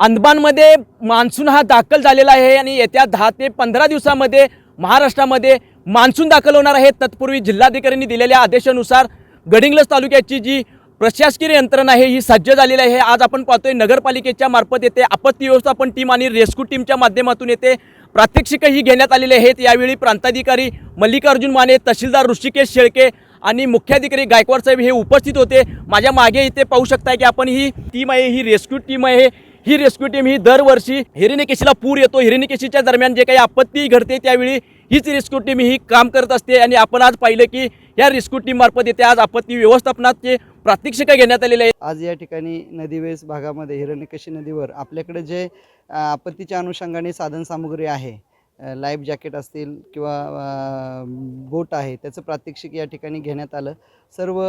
अंदमानमध्ये monsoon हा दाखल झालेला आहे आणि येत्या दहा ते पंधरा दिवसामध्ये महाराष्ट्रामध्ये मान्सून दाखल होणार आहे. तत्पूर्वी जिल्हाधिकाऱ्यांनी दिलेल्या आदेशानुसार गडिंग्लज तालुक्याची जी प्रशासकीय यंत्रणा आहे ही सज्ज झालेली आहे. आज आपण पाहतोय नगरपालिकेच्या मार्फत येथे आपत्ती व्यवस्थापन टीम आणि रेस्क्यू टीमच्या माध्यमातून येथे प्रात्यक्षिकही घेण्यात आलेले आहेत. यावेळी प्रांताधिकारी मल्लिकार्जुन माने तहसीलदार ऋषिकेश शेळके आणि मुख्याधिकारी गायकवाड साहेब हे उपस्थित होते. माझ्या मागे इथे पाहू शकताय की आपण ही टीम आहे ही रेस्क्यू टीम आहे. ही रेस्क्यू टीम ही दरवर्षी हिरण्यकेशीला पूर येतो. हिरण्यकेशीच्या दरम्यान जे काही आपत्ती घडते त्यावेळी हीच रेस्क्यू टीम ही काम करत असते. आणि आपण आज पाहिलं की या रेस्क्यू टीम मार्फत आज आपत्ती व्यवस्थापनाचे प्रात्यक्षिका घेण्यात आलेले आहे आज या ठिकाणी नदीवेस भागामध्ये हिरण्यकशी नदीवर आपल्याकडे जे आपत्तीच्या अनुषंगाने साधनसामुग्री आहे लाईफ जॅकेट असतील किंवा बोट आहे त्याचं प्रात्यक्षिक या ठिकाणी घेण्यात आलं. सर्व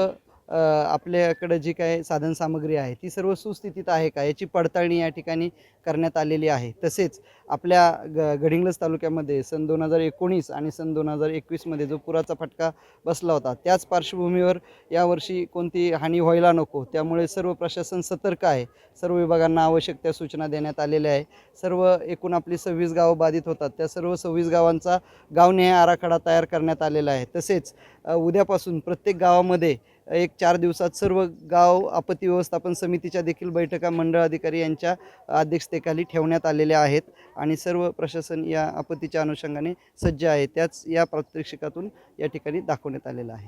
आपल्याकडं जी काय साधनसामग्री आहे ती सर्व सुस्थितीत आहे का? याची पडताळणी या ठिकाणी करण्यात आलेली आहे. तसेच आपल्या ग गडिंग्लज तालुक्यामध्ये सन दोन हजार एकोणीस आणि सन दोन हजार एकवीसमध्ये जो पुराचा फटका बसला होता त्याच पार्श्वभूमीवर यावर्षी कोणती हानी व्हायला नको. त्यामुळे सर्व प्रशासन सतर्क आहे. सर्व विभागांना आवश्यक त्या सूचना देण्यात आलेल्या आहे सर्व एकूण आपली सव्वीस गावं बाधित होतात. त्या सर्व सव्वीस गावांचा गावनिहाय आराखडा तयार करण्यात आलेला आहे. तसेच उद्यापासून प्रत्येक गावामध्ये एक चार दिवसात सर्व गाव आपत्ती व्यवस्थापन समितीच्या देखील बैठका मंडळ अधिकारी यांच्या अध्यक्षतेखाली ठेवण्यात आलेल्या आहेत आणि सर्व प्रशासन या आपत्तीच्या अनुषंगाने सज्ज आहे. त्याच या प्रात्यक्षिकातून या ठिकाणी दाखवण्यात आलेलं आहे.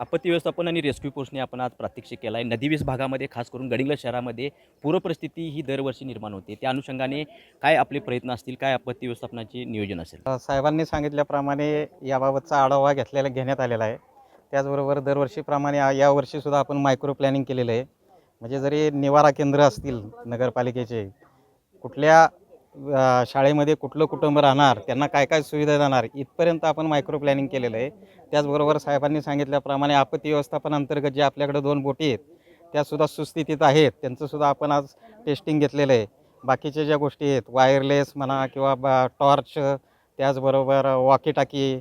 आपत्ती व्यवस्थापन आणि रेस्क्यू फोर्सने आपण आज प्रात्यक्षिक केला आहे नदीवेस भागामध्ये खास करून गडिंग्लज शहरामध्ये पूरपरिस्थिती ही दरवर्षी निर्माण होते. त्या अनुषंगाने काय आपले प्रयत्न असतील? काय आपत्ती व्यवस्थापनाचे नियोजन असेल? साहेबांनी सांगितल्याप्रमाणे याबाबतचा आढावा घेतलेला घेण्यात आलेला आहे. त्याचबरोबर दरवर्षीप्रमाणे यावर्षीसुद्धा आपण मायक्रो प्लॅनिंग केलेलं आहे. म्हणजे जरी निवारा केंद्र असतील नगरपालिकेचे कुठल्या शाळेमध्ये कुठलं कुटुंब राहणार त्यांना काय काय सुविधा देणार इथपर्यंत आपण मायक्रो प्लॅनिंग केलेलं आहे. त्याचबरोबर साहेबांनी सांगितल्याप्रमाणे आपत्ती व्यवस्थापन अंतर्गत जे आपल्याकडे दोन बोटी आहेत त्यासुद्धा सुस्थितीत आहेत. त्यांचंसुद्धा आपण आज टेस्टिंग घेतलेलं आहे. बाकीच्या ज्या गोष्टी आहेत वायरलेस म्हणा किंवा बा टॉर्च त्याचबरोबर वॉकी टाकी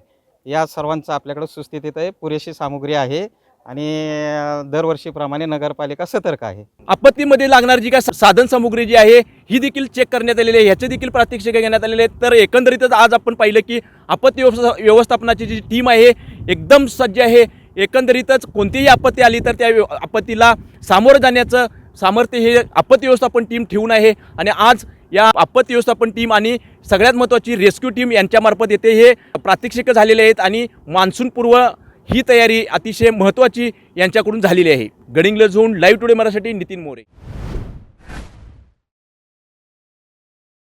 या सर्वांचं आपल्याकडं सुस्थितीत आहे. पुरेशी सामुग्री आहे आणि दरवर्षीप्रमाणे नगरपालिका सतर्क आहे. आपत्तीमध्ये लागणारी जी काय साधन सामुग्री जी आहे ही देखील चेक करण्यात आलेली आहे. ह्याचे देखील प्रात्यक्षिक घेण्यात आलेले आहेत. तर एकंदरीतच आज आपण पाहिलं की आपत्ती व्यवस्था व्यवस्थापनाची जी टीम आहे एकदम सज्ज आहे. एकंदरीतच कोणतीही आपत्ती आली तर त्या आपत्तीला सामोरं जाण्याचं सामर्थ्य हे आपत्ती व्यवस्थापन टीम ठेवून आहे. आणि आज या आपत्ती व्यवस्थापन टीम आणि सगळ्यात महत्त्वाची रेस्क्यू टीम यांच्यामार्फत येथे हे प्रात्यक्षिकं झालेले आहेत आणि मान्सूनपूर्व ही तयारी अतिशय महत्त्वाची यांच्याकडून झालेली आहे. Gadhinglaj zone live today Marathi Nitin More.